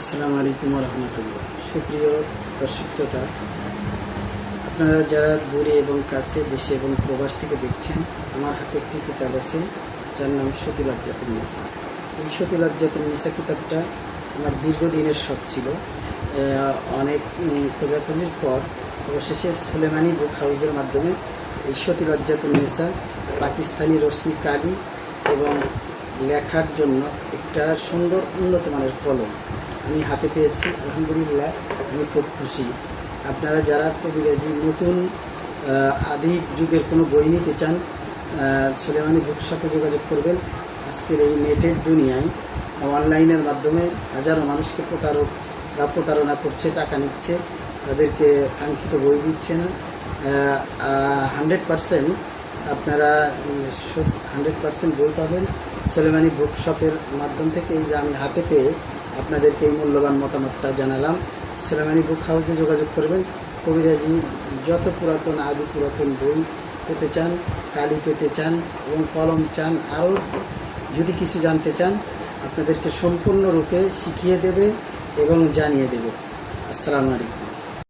আসসালামু আলাইকুম রহমতুল্লাহ সুপ্রিয় দর্শক শ্রোতা, আপনারা যারা দূরে এবং কাছে দেশে এবং প্রবাস থেকে দেখছেন, আমার হাতে একটি কিতাব আছে, যার নাম সতীলজ্জাতুল নিসা। এই সতীলজ্জাতুল নিসা কিতাবটা আমার দীর্ঘদিনের শখ ছিল। অনেক খোঁজাখুঁজির পর অবশেষে সুলেমানি বুক হাউসের মাধ্যমে এই সতীলজ্জাতুল নিসা পাকিস্তানি রশ্মি কালি এবং লেখার জন্য একটা সুন্দর উন্নত মানের কলম আমি হাতে পেয়েছি, আলহামদুলিল্লাহ, আমি খুব খুশি। আপনারা যারা কবিরাজি, নতুন আদি যুগের কোনো বই নিতে চান সুলেমানি বুকশপে যোগাযোগ করবেন। আজকের এই নেটের দুনিয়ায় অনলাইনের মাধ্যমে হাজারো মানুষকে প্রতারকরা প্রতারণা করছে, টাকা নিচ্ছে, তাদেরকে কাঙ্ক্ষিত বই দিচ্ছে না। হান্ড্রেড পারসেন্ট আপনারা হান্ড্রেড পারসেন্ট বই পাবেন। সেলেমানি বুক শপের মাধ্যম থেকে এই যে আমি হাতে পেয়ে আপনাদেরকে এই মূল্যবান মতামতটা জানালাম। সেলেমানি বুক হাউসে যোগাযোগ করবেন। কবিরাজি যত পুরাতন আদি পুরাতন বই পেতে চান, কালি পেতে চান এবং কলম চান, আরও যদি কিছু জানতে চান, আপনাদেরকে সম্পূর্ণরূপে শিখিয়ে দেবে এবং জানিয়ে দেবে। আসসালামু আলাইকুম।